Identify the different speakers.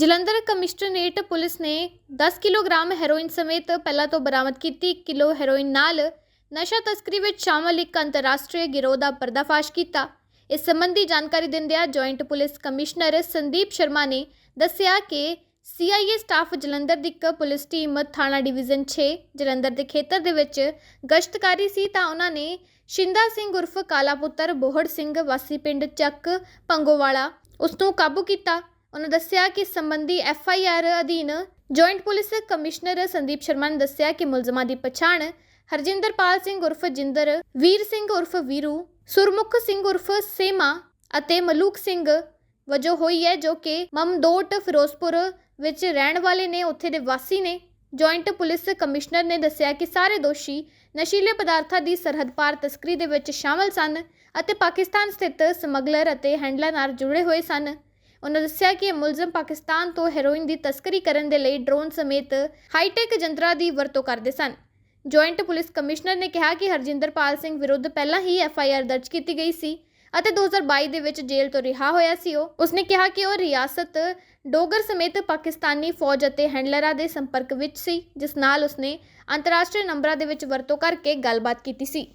Speaker 1: Jalandhar commissionerate police ਨੇ 10 kilogram heroin ਸਮੇਤ ਪਹਿਲਾਂ ਤੋਂ ਬਰਾਮਦ ਕੀਤੀ। 1 ਕਿਲੋ ਹੈਰੋਇਨ ਨਾਲ ਨਸ਼ਾ ਤਸਕਰੀ ਵਿੱਚ ਸ਼ਾਮਲ ਇੱਕ ਅੰਤਰਰਾਸ਼ਟਰੀ ਗਿਰੋਹ ਦਾ ਪਰਦਾਫਾਸ਼ ਕੀਤਾ। ਇਸ ਸੰਬੰਧੀ ਜਾਣਕਾਰੀ ਦਿੰਦਿਆਂ joint police commissioner Sandeep Sharma ਨੇ ਦੱਸਿਆ ਕਿ ਸੀਆਈਏ ਸਟਾਫ ਜਲੰਧਰ ਦੀ ਇੱਕ ਪੁਲਿਸ ਟੀਮ ਥਾਣਾ ਡਿਵੀਜ਼ਨ 6 ਜਲੰਧਰ ਦੇ ਖੇਤਰ ਦੇ ਵਿੱਚ ਗਸ਼ਤਕਾਰੀ ਸੀ ਤਾਂ ਉਹਨਾਂ ਨੇ ਸ਼ਿੰਦਾ ਸਿੰਘ ਉਰਫ ਕਾਲਾ ਪੁੱਤਰ ਬੋਹੜ ਸਿੰਘ ਵਾਸੀ ਪਿੰਡ ਚੱਕ ਪੰਗੋਵਾਲਾ ਉਸ ਨੂੰ ਕਾਬੂ ਕੀਤਾ। ਉਹਨਾਂ ਦੱਸਿਆ ਕਿ ਇਸ ਸੰਬੰਧੀ ਐਫ ਆਈ ਆਰ ਅਧੀਨ joint police commissioner Sandeep Sharma ਨੇ ਦੱਸਿਆ ਕਿ ਮੁਲਜ਼ਮਾਂ ਦੀ ਪਛਾਣ ਹਰਜਿੰਦਰਪਾਲ ਸਿੰਘ ਉਰਫ ਜਿੰਦਰ, ਵੀਰ ਸਿੰਘ ਉਰਫ ਵੀਰੂ, ਸੁਰਮੁਖ ਸਿੰਘ ਉਰਫ ਸੇਮਾ ਅਤੇ ਮਲੂਕ ਸਿੰਘ ਵਜੋਂ ਹੋਈ ਹੈ, ਜੋ ਕਿ ਮਮਦੋਟ, ਫਿਰੋਜ਼ਪੁਰ ਵਿੱਚ ਰਹਿਣ ਵਾਲੇ ਨੇ, ਉੱਥੇ ਦੇ ਵਾਸੀ ਨੇ। ਜੁਆਇੰਟ ਪੁਲਿਸ ਕਮਿਸ਼ਨਰ ਨੇ ਦੱਸਿਆ ਕਿ ਸਾਰੇ ਦੋਸ਼ੀ ਨਸ਼ੀਲੇ ਪਦਾਰਥਾਂ ਦੀ ਸਰਹੱਦ ਪਾਰ ਤਸਕਰੀ ਦੇ ਵਿੱਚ ਸ਼ਾਮਲ ਸਨ ਅਤੇ ਪਾਕਿਸਤਾਨ ਸਥਿਤ ਸਮਗਲਰ ਅਤੇ ਹੈਂਡਲਰ ਨਾਲ ਜੁੜੇ ਹੋਏ ਸਨ। ਉਹਨਾਂ ਦੱਸਿਆ ਕਿ ਇਹ ਮੁਲਜ਼ਮ ਪਾਕਿਸਤਾਨ ਤੋਂ ਹੈਰੋਇਨ ਦੀ ਤਸਕਰੀ ਕਰਨ ਦੇ ਲਈ ਡਰੋਨ ਸਮੇਤ ਹਾਈਟੈਕ ਯੰਤਰਾਂ ਦੀ ਵਰਤੋਂ ਕਰਦੇ ਸਨ। ਜੁਆਇੰਟ ਪੁਲਿਸ ਕਮਿਸ਼ਨਰ ਨੇ ਕਿਹਾ ਕਿ ਹਰਜਿੰਦਰਪਾਲ ਸਿੰਘ ਵਿਰੁੱਧ ਪਹਿਲਾਂ ਹੀ ਐਫ ਆਈ ਆਰ ਦਰਜ ਕੀਤੀ ਗਈ ਸੀ ਅਤੇ 2022 ਦੇ ਵਿੱਚ ਜੇਲ੍ਹ ਤੋਂ ਰਿਹਾ ਹੋਇਆ ਸੀ ਉਹ। ਉਸਨੇ ਕਿਹਾ ਕਿ ਉਹ ਰਿਆਸਤ ਡੋਗਰ ਸਮੇਤ ਪਾਕਿਸਤਾਨੀ ਫੌਜ ਅਤੇ ਹੈਂਡਲਰਾਂ ਦੇ ਸੰਪਰਕ ਵਿੱਚ ਸੀ, ਜਿਸ ਨਾਲ ਉਸਨੇ ਅੰਤਰਰਾਸ਼ਟਰੀ ਨੰਬਰਾਂ ਦੇ ਵਿੱਚ ਵਰਤੋਂ ਕਰਕੇ ਗੱਲਬਾਤ ਕੀਤੀ ਸੀ।